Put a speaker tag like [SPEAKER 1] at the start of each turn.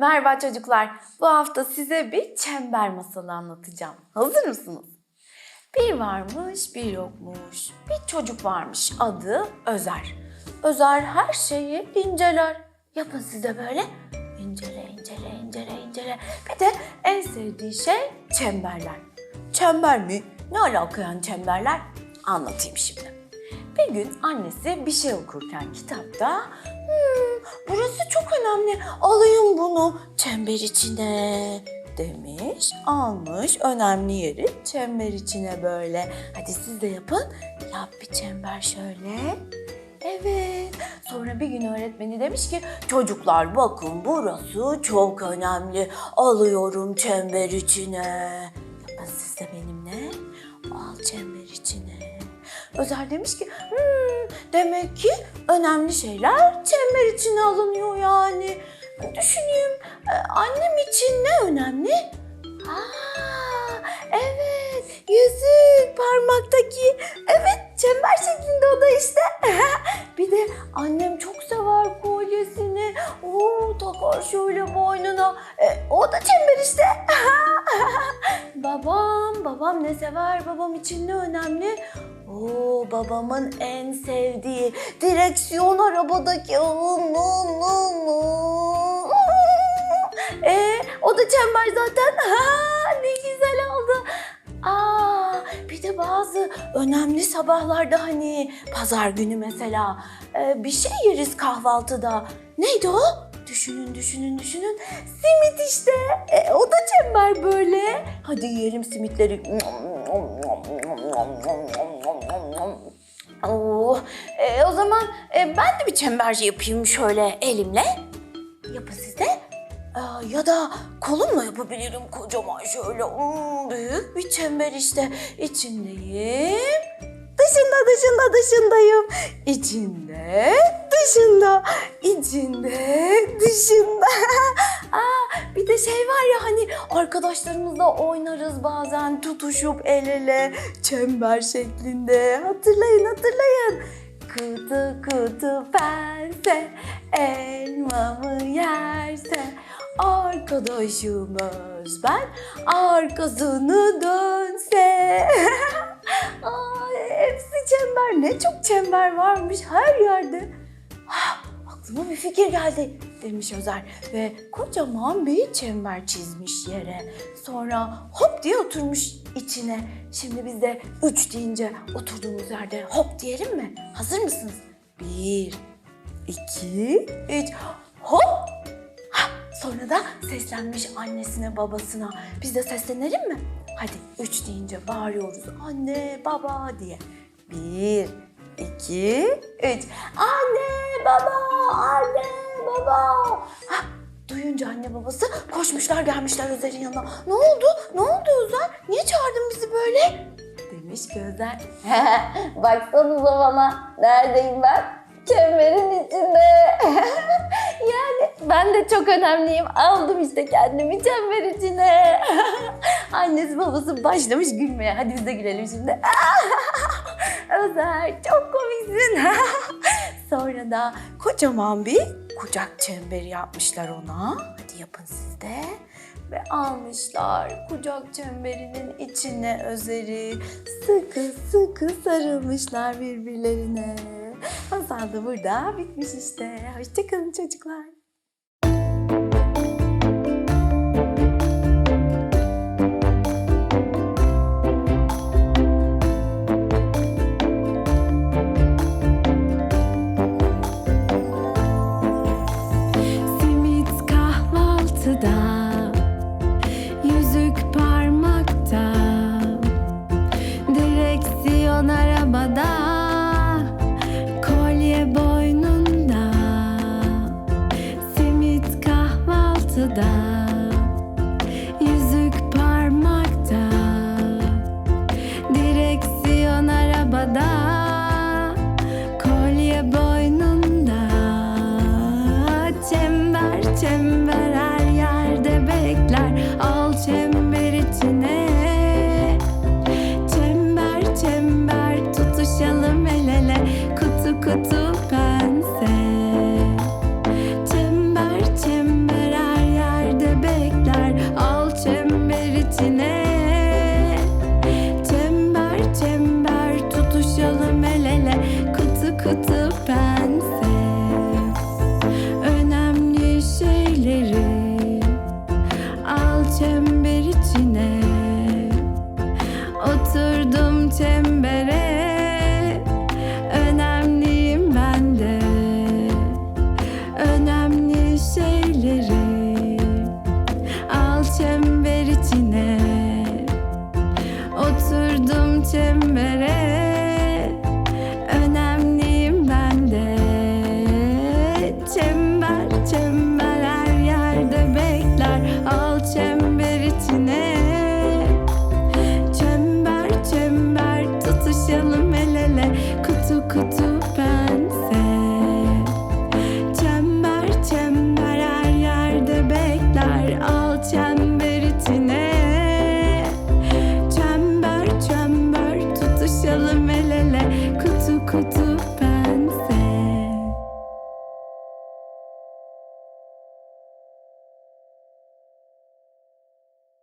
[SPEAKER 1] Merhaba çocuklar. Bu hafta size bir çember masalı anlatacağım. Hazır mısınız? Bir varmış, bir yokmuş. Bir çocuk varmış. Adı Özer. Özer her şeyi inceler. Yapın siz de böyle. İncele, incele, incele, incele. Bir de en sevdiği şey çemberler. Çember mi? Ne alaka yani çemberler? Anlatayım şimdi. Bir gün annesi bir şey okurken kitapta "Hmm, burası çok önemli alayım bunu çember içine demiş. Almış önemli yeri çember içine böyle. Hadi siz de yapın. Yap bir çember şöyle. Evet. Sonra bir gün öğretmeni demiş ki çocuklar bakın burası çok önemli. Alıyorum çember içine. Yapın siz de benimle. Al çember içine. Özer demiş ki "Hmm, demek ki önemli şeyler çember içine alınıyor yani. Düşüneyim e, annem için ne önemli? Aa, evet yüzük parmaktaki evet çember şeklinde o da işte. Bir de annem ne sever? Babam için ne önemli? Oo, babamın en sevdiği direksiyon arabadaki un, un, un, un. E, o da çember zaten. Ha, ne güzel oldu. Aa, bir de bazı önemli sabahlarda hani pazar günü mesela e, bir şey yeriz kahvaltıda. Neydi o? Düşünün, düşünün, düşünün. Simit işte. E, o da çember böyle. Hadi yiyelim simitleri. Oo, e, o zaman e, ben de bir çemberci yapayım şöyle elimle. Yapın siz de. Aa, ya da kolumla yapabilirim kocaman şöyle hmm, büyük bir çember işte. İçindeyim. Dışında dışında dışındayım. İçinde dışında. içinde dışında. Aa, bir de şey var ya hani arkadaşlarımızla oynarız bazen tutuşup el ele çember şeklinde. Hatırlayın hatırlayın. Kutu kutu pense elmamı yerse arkadaşımız ben arkasını dönse. Ay, hepsi çember. Ne çok çember varmış her yerde. Ah, aklıma bir fikir geldi demiş Özer ve kocaman bir çember çizmiş yere. Sonra hop diye oturmuş içine. Şimdi biz de üç deyince oturduğumuz yerde hop diyelim mi? Hazır mısınız? Bir, iki, üç. Hop! Sonra da seslenmiş annesine babasına. Biz de seslenelim mi? Hadi üç deyince bağırıyoruz. Anne, baba diye. Bir, iki, üç. Anne, baba, anne, baba. Hah, duyunca anne babası koşmuşlar gelmişler Özer'in yanına. Ne oldu? Ne oldu Özer? Niye çağırdın bizi böyle? Demiş ki Özer. Baksanıza bana. Neredeyim ben? Çemberin içinde. yani ben de çok önemliyim. Aldım işte kendimi çember içine. Annesi babası başlamış gülmeye. Hadi biz de gülelim şimdi. Özer çok komiksin. Sonra da kocaman bir kucak çemberi yapmışlar ona. Hadi yapın siz de. Ve almışlar kucak çemberinin içine Özer'i. Sıkı sıkı sarılmışlar birbirlerine. Masal da burada bitmiş işte. Hoşçakalın çocuklar.
[SPEAKER 2] Çember her yerde bekler. Al çember içine. Çember çember tutuşalım el ele. Kutu kutu çember çember.